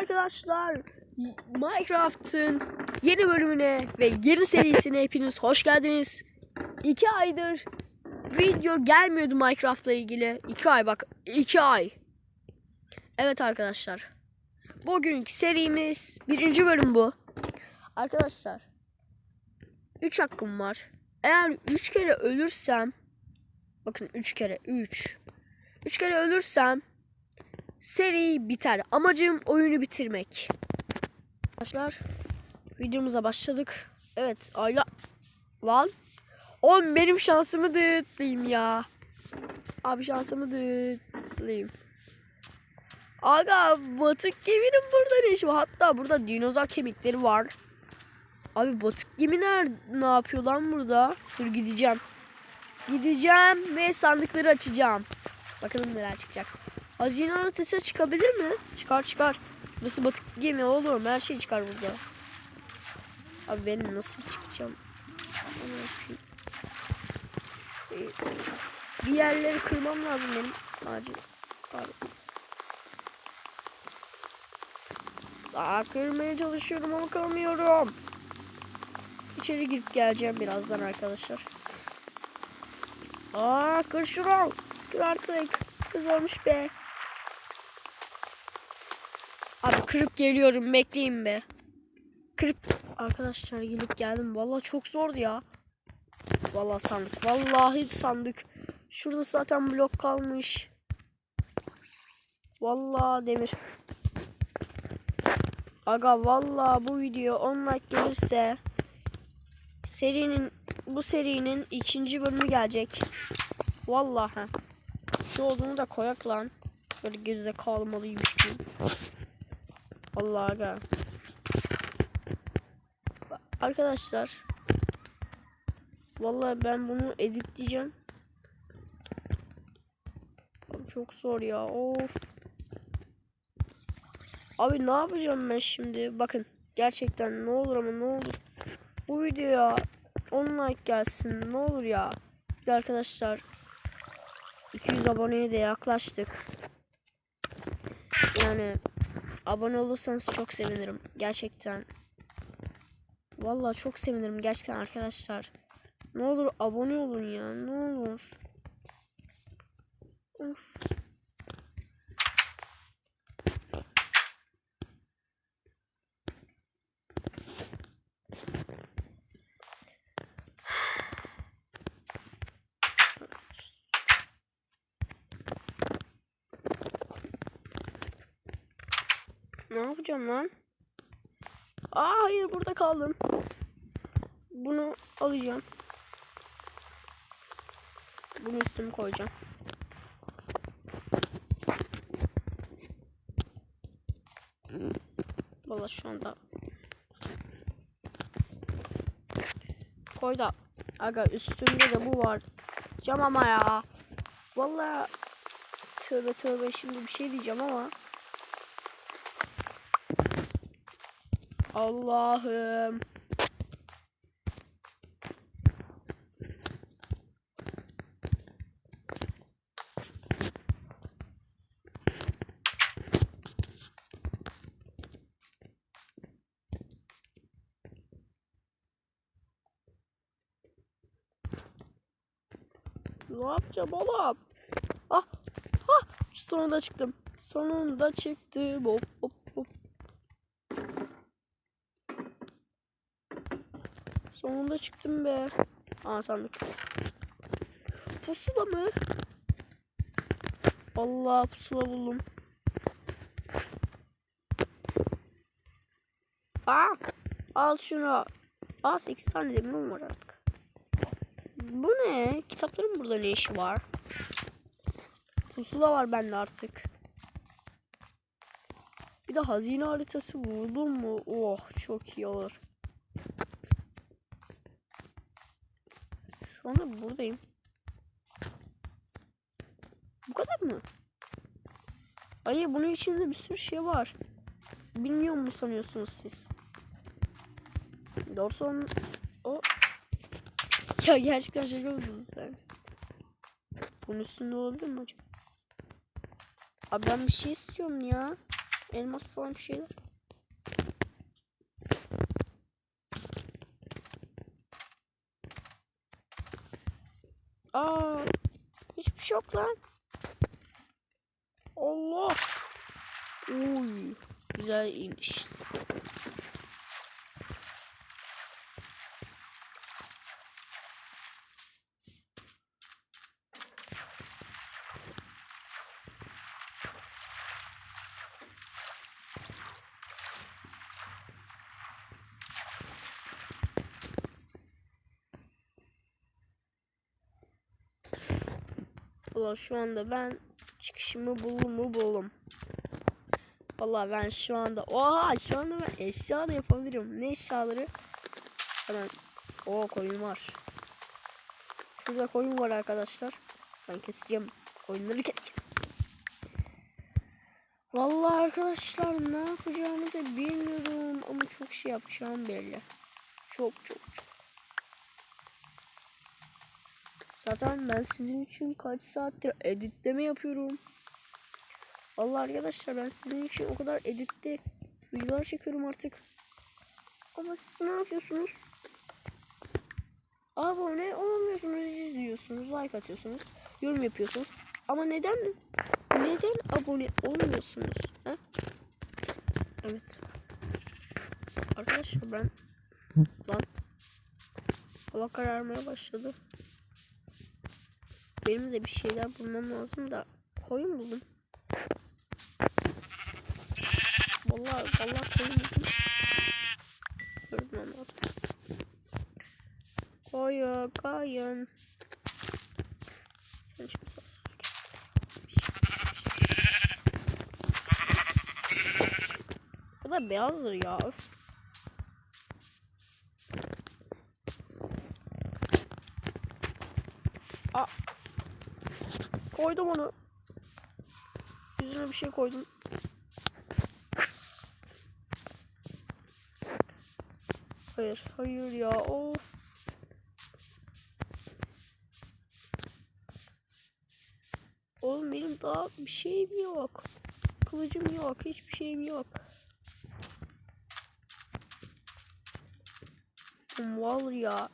Arkadaşlar Minecraft'ın yeni bölümüne ve yeni serisine hepiniz hoş geldiniz. İki aydır video gelmiyordu Minecraft'la ilgili. İki ay bak iki ay. Evet arkadaşlar. Bugünkü serimiz birinci bölüm bu. Arkadaşlar. Üç hakkım var. Eğer üç kere ölürsem bakın üç kere üç. Üç kere ölürsem seri biter. Amacım oyunu bitirmek. Arkadaşlar videomuza başladık. Evet ayla lan. Oğlum benim şansımı dıtlayayım ya. Abi şansımı dıtlayayım. Aga batık geminin burada ne işi var? Hatta burada dinozor kemikleri var. Abi batık gemi nerede? Ne yapıyor lan burada? Dur gideceğim. Gideceğim ve sandıkları açacağım. Bakalım neler çıkacak. Hazine haritası çıkabilir mi? Çıkar çıkar. Burası batık gemi oğlum. Her şey çıkar burada. Abi ben nasıl çıkacağım? Bir yerleri kırmam lazım benim. Acil. Pardon. Daha kırmaya çalışıyorum ama kıramıyorum. İçeri girip geleceğim birazdan arkadaşlar. Aa kır şunu. Kır artık. Kız olmuş be. Abi kırıp geliyorum bekleyin be. Kırıp arkadaşlar gelip geldim. Vallahi çok zordu ya. Vallahi sandık. Vallahi sandık. Şurada zaten blok kalmış. Vallahi demir. Aga vallahi bu video 10 like gelirse serinin bu serinin ikinci bölümü gelecek. Vallahi. Şu olduğunu da koyak lan. Böyle gerizekalı malıymış gibi. Allah aga. Arkadaşlar. Vallahi ben bunu editleyeceğim. Abi çok zor ya. Of. Abi ne yapacağım ben şimdi? Bakın. Gerçekten ne olur ama ne olur. Bu videoya 10 like gelsin. Ne olur ya. Bir de arkadaşlar 200 aboneye de yaklaştık. Yani abone olursanız çok sevinirim. Gerçekten. Vallahi çok sevinirim gerçekten arkadaşlar. Ne olur abone olun ya. Ne olur. Of. Ne yapacağım lan? Aa hayır burada kaldım. Bunu alacağım. Bunu üstüme koyacağım. Valla şu anda koy da aga üstünde de bu var. Cam ama ya. Valla tövbe tövbe şimdi bir şey diyeceğim ama Allah'ım. Ne yapacağım oğlum? Ah, ah, sonunda çıktım. Sonunda çıktım. Hop. Sonunda çıktım be. Aa sandık. Pusula mı? Allah pusula buldum. Aa, al şunu. Aa 8 tane demirim var artık. Bu ne? Kitapların burada ne işi var? Pusula var bende artık. Bir de hazine haritası buldum mu? Oh çok iyi olur. Şu anda buradayım. Bu kadar mı? Hayır bunun içinde bir sürü şey var. Bilmiyor mu sanıyorsunuz siz? Doğrusu onun... O... Ya gerçekten şaka mısınız sen? Bunun üstünde olabilir mi acaba? Abi ben bir şey istiyorum ya. Elmas falan bir şeyler. Aa, şey yok lan. Allah. Uy, güzel iniş. Valla şu anda ben çıkışımı buldum mu buldum. Valla ben şu anda oha şu anda ben eşya da yapabiliyorum. Ne eşyaları? Hemen o koyun var. Şurada koyun var arkadaşlar. Ben keseceğim. Koyunları keseceğim. Vallahi arkadaşlar ne yapacağımı da bilmiyorum ama çok şey yapacağım belli. Çok çok çok. Zaten ben sizin için kaç saattir editleme yapıyorum. Vallahi arkadaşlar ben sizin için o kadar editte videolar çekiyorum artık. Ama siz ne yapıyorsunuz? Abone olmuyorsunuz, izliyorsunuz, like atıyorsunuz, yorum yapıyorsunuz. Ama neden neden abone olmuyorsunuz? He? Evet. Arkadaşlar ben lan hava kararmaya başladı. Benim de bir şeyler bulmam lazım da koyun buldum. Vallahi vallahi koyun buldum. Öldürmem lazım. Koyun koyun. Sen şimdi sana sarı Bu da beyazdır ya. Öf. Aa. Koydum onu. Yüzüne bir şey koydum. Hayır, hayır ya. Of. Oğlum benim daha bir şeyim yok. Kılıcım yok, hiçbir şeyim yok. Vallahi ya.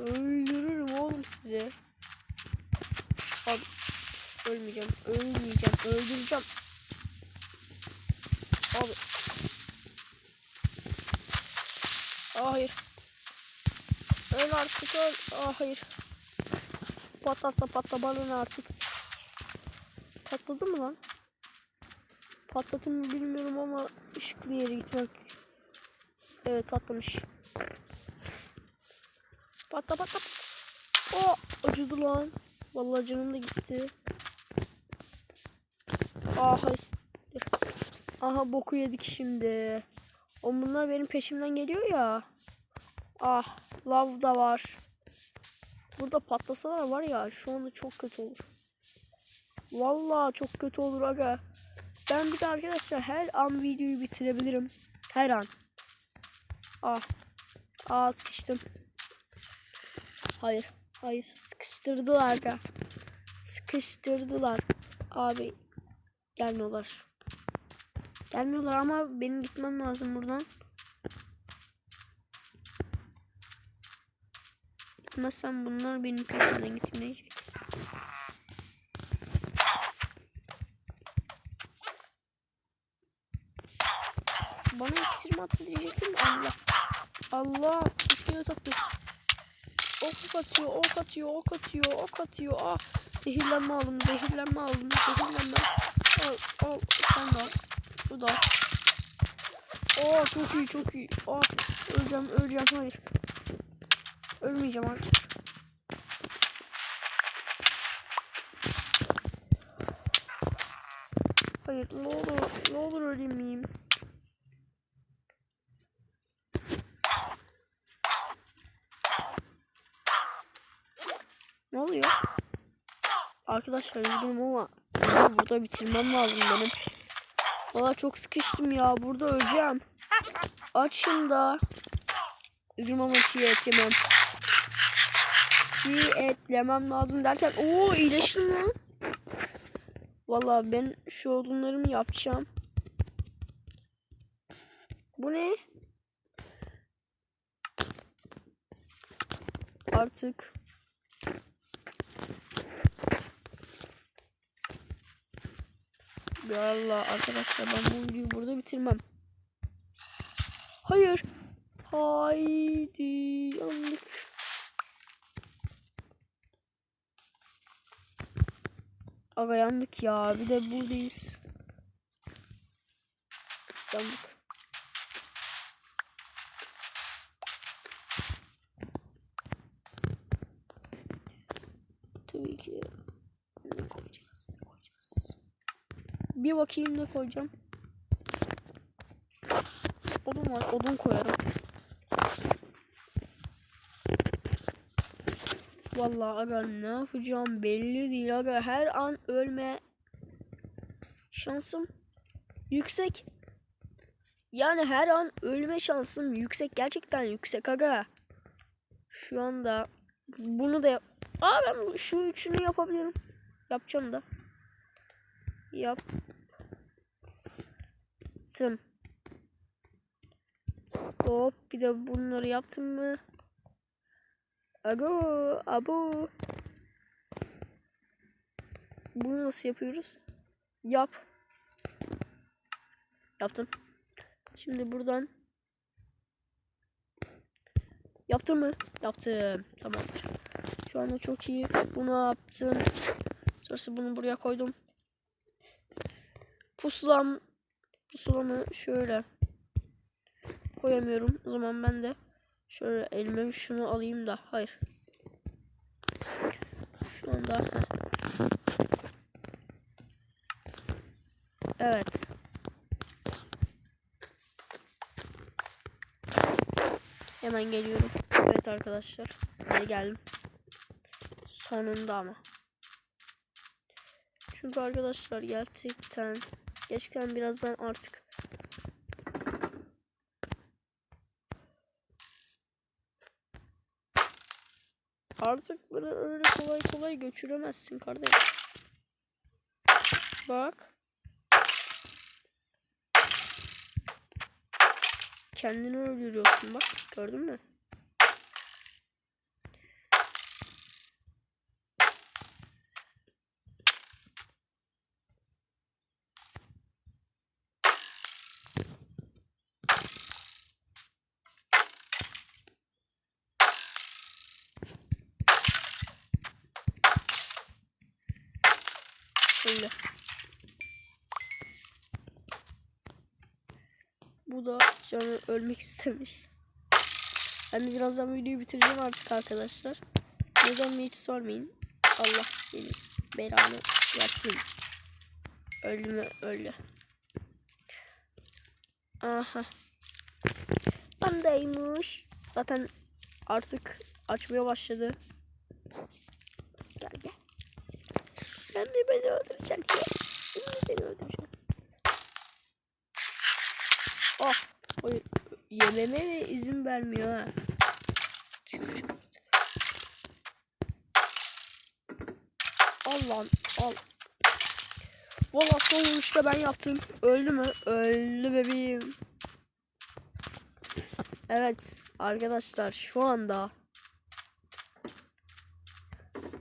Öldürürüm oğlum sizi. Abi ölmeyeceğim, ölmeyeceğim, öldüreceğim. Abi. Hayır. Öl artık öl. Aa, hayır. Patlarsa patlamalın artık. Patladı mı lan? Patladı bilmiyorum ama ışıklı yere gitmek. Evet patlamış. Patla patla. O acıdı lan. Vallahi canım da gitti. Aha. Aha boku yedik şimdi. O bunlar benim peşimden geliyor ya. Ah lav da var. Burada patlasalar var ya şu anda çok kötü olur. Vallahi çok kötü olur aga. Ben bir de arkadaşlar her an videoyu bitirebilirim. Her an. Ah. Aa sıkıştım. Hayır. Hayır sıkıştırdılar aga. Sıkıştırdılar. Abi gelmiyorlar. Gelmiyorlar ama benim gitmem lazım buradan. Gitmezsem bunlar benim peşimden gitmeyecek. Bana iksir mi attı diyecektim. Allah. Allah. İskelet attı. Ok atıyor, ok atıyor, ok atıyor, ok atıyor. Ah. Zehirlenme aldım, zehirlenme aldım, zehirlenme. Al, al. Sen de. Bu da. Oh çok iyi, çok iyi. Ah. Öleceğim, öleceğim. Hayır. Ölmeyeceğim artık. Hayır, ne olur, ne olur ölmeyeyim. Ne oluyor? Arkadaşlar üzgünüm ama burada bitirmem lazım benim. Valla çok sıkıştım ya. Burada öleceğim. Açım da. Üzgünüm ama çiğ et yemem. Çiğ et yemem lazım derken. Oo iyileştim lan. Valla ben şu odunlarımı yapacağım. Bu ne? Artık Allah arkadaşlar ben bu videoyu burada bitirmem. Hayır. Haydi yandık. Aga yandık ya. Bir de buradayız. Yandık. Tabii ki ne koyacağız? Bir bakayım ne koyacağım. Odun var. Odun koyarım. Vallahi aga ne yapacağım belli değil aga. Her an ölme şansım yüksek. Yani her an ölme şansım yüksek. Gerçekten yüksek aga. Şu anda bunu da yap. Aa ben şu üçünü yapabilirim. Yapacağım da. Yap. Tım. Hop bir de bunları yaptım mı? Ago, abo. Bunu nasıl yapıyoruz? Yap. Yaptım. Şimdi buradan Yaptım mı? Yaptım. Tamamdır. Şu anda çok iyi. Bunu yaptım. Sonrası bunu buraya koydum. Pusulam pusulamı şöyle koyamıyorum. O zaman ben de şöyle elime şunu alayım da. Hayır. Şu anda. Evet. Hemen geliyorum. Evet arkadaşlar. Hadi geldim. Sonunda ama. Çünkü arkadaşlar gerçekten gerçekten birazdan artık Artık bunu öyle kolay kolay götüremezsin kardeş. Bak. Kendini öldürüyorsun bak. Gördün mü? Öyle. Bu da canı ölmek istemiş. Ben de birazdan videoyu bitireceğim artık arkadaşlar. Neden mi hiç sormayın. Allah seni belanı versin. Öldü mü? Öldü. Aha. Bandaymış. Zaten artık açmaya başladı. Gel gel. Sen de beni öldüreceksin. Sen de beni öldüreceksin. Oh. Hayır. Yememe de izin vermiyor ha. Al lan al. Valla son vuruşta ben yaptım. Öldü mü? Öldü bebeğim. Evet arkadaşlar şu anda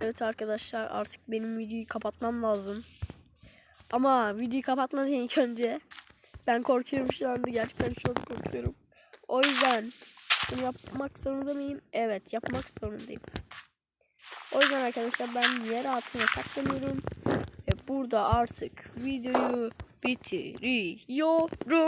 Evet arkadaşlar artık benim videoyu kapatmam lazım. Ama videoyu kapatmadan ilk önce ben korkuyorum şu anda gerçekten çok korkuyorum. O yüzden bunu yapmak zorunda mıyım? Evet yapmak zorundayım. O yüzden arkadaşlar ben yer altına saklanıyorum. Ve burada artık videoyu bitiriyorum.